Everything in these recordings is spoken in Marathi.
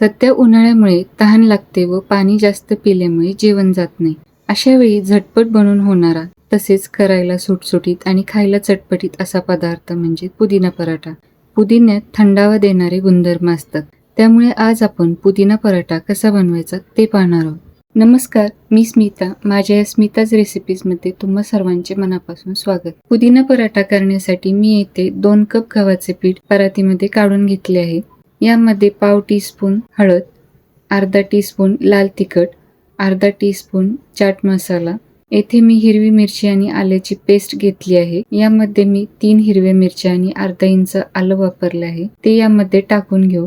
सध्या उन्हाळ्यामुळे तहान लागते व पाणी जास्त पिल्यामुळे जेवण जात नाही. अशा वेळी झटपट बनून होणारा तसेच करायला सुटसुटीत आणि खायला चटपटीत असा पदार्थ म्हणजे पुदिना पराठा. पुदिन्यात थंडावा देणारे गुणधर्म असतात. त्यामुळे आज आपण पुदिना पराठा कसा बनवायचा ते पाहणार आहोत. नमस्कार मी स्मिता. माझ्या या स्मिताज रेसिपीजमध्ये तुम्हा सर्वांचे मनापासून स्वागत. पुदिना पराठा करण्यासाठी मी येथे दोन कप गव्हाचे पीठ परातीमध्ये काढून घेतले आहे. यामध्ये पाव टीस्पून हळद अर्धा टीस्पून लाल तिखट अर्धा टीस्पून चाट मसाला. येथे मी हिरवी मिरची आणि आल्याची पेस्ट घेतली आहे. यामध्ये मी तीन हिरव्या मिरच्या आणि अर्धा इंच आलं वापरले आहे. ते यामध्ये टाकून घेऊ.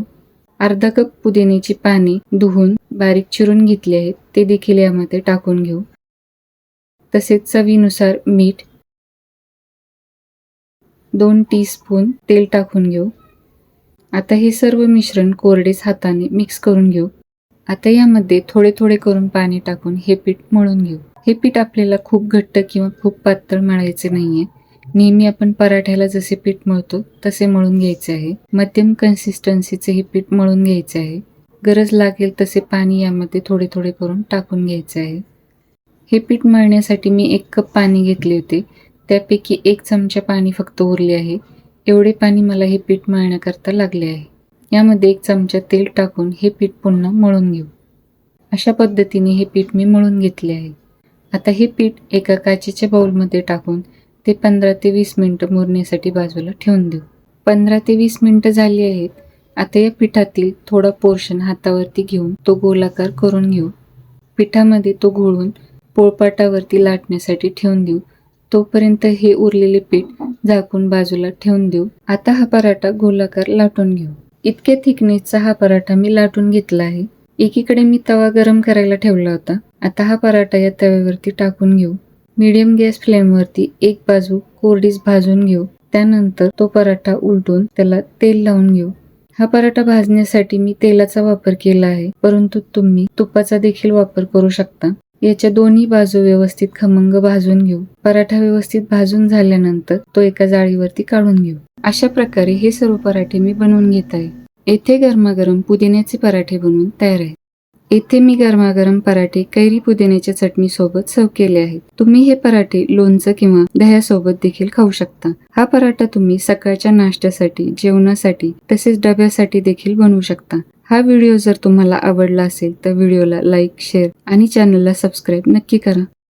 अर्धा कप पुदिन्याची पाने धुवून बारीक चिरून घेतली आहेत. ते देखील यामध्ये टाकून घेऊ. तसेच चवीनुसार मीठ दोन टीस्पून तेल टाकून घेऊ. आता हे सर्व मिश्रण कोरडेच हाताने मिक्स करून घेऊ. आता यामध्ये थोडे थोडे करून पाणी टाकून हे पीठ मळून घेऊ. हे पीठ आपल्याला खूप घट्ट किंवा खूप पातळ मळायचे नाहीये. नेहमी आपण पराठ्याला जसे पीठ मळतो तसे मळून घ्यायचे आहे. मध्यम कन्सिस्टन्सीचे हे पीठ मळून घ्यायचे आहे. गरज लागेल तसे पाणी यामध्ये थोडे थोडे करून टाकून घ्यायचे आहे. हे पीठ मळण्यासाठी मी एक कप पाणी घेतले होते. त्यापैकी एक चमचा पाणी फक्त उरले आहे. एवढे पाणी मला हे पीठ मळण्याकरता लागले आहे. यामध्ये एक चमचा तेल टाकून हे पीठ पुन्हा मळून घेऊ. अशा पद्धतीने हे पीठ मी मळून घेतले आहे. आता हे पीठ एका काचेच्या बाऊलमध्ये टाकून ते पंधरा ते वीस मिनटं मुरण्यासाठी बाजूला ठेवून देऊ. पंधरा ते वीस मिनटं झाली आहेत. आता या पिठातील थोडा पोर्शन हातावरती घेऊन तो गोलाकार करून घेऊ. पिठामध्ये तो घोळून पोळपाटावरती लाटण्यासाठी ठेवून देऊ. तोपर्यंत हे उरलेले पीठ झाकून बाजूला ठेवून देऊ. आता हा पराठा गोलाकार लाटून घेऊ. इतक्या थिकनेसचा हा पराठा मी लाटून घेतला आहे. एकीकडे मी तवा गरम करायला ठेवला होता. आता हा पराठा या तव्यावरती टाकून घेऊ. मीडियम गॅस फ्लेमवरती एक बाजू कोरडीच भाजून घेऊ. त्यानंतर तो पराठा उलटून त्याला तेल लावून घेऊ. हा पराठा भाजण्यासाठी मी तेलाचा वापर केला आहे परंतु तुम्ही तुपाचा देखील वापर करू शकता. याच्या दोन्ही बाजू व्यवस्थित खमंग भाजून घेऊ. पराठा व्यवस्थित भाजून झाल्यानंतर तो एका जाळीवरती काढून घेऊ. अशा प्रकारे हे सर्व पराठे मी बनवून घेत आहे. येथे गरमागरम पुदिन्याचे पराठे बनवून तयार आहे. येथे मी गरमागरम पराठे कैरी पुदिन्याच्या चटणी सोबत सर्व केले आहेत. तुम्ही हे पराठे लोणचं किंवा दह्यासोबत देखील खाऊ शकता. हा पराठा तुम्ही सकाळच्या नाश्त्यासाठी जेवणासाठी तसेच डब्यासाठी देखील बनवू शकता. हा व्हिडिओ जर तुम्हाला आवडला असेल तर व्हिडिओला लाईक शेअर आणि चॅनलला सबस्क्राईब नक्की करा.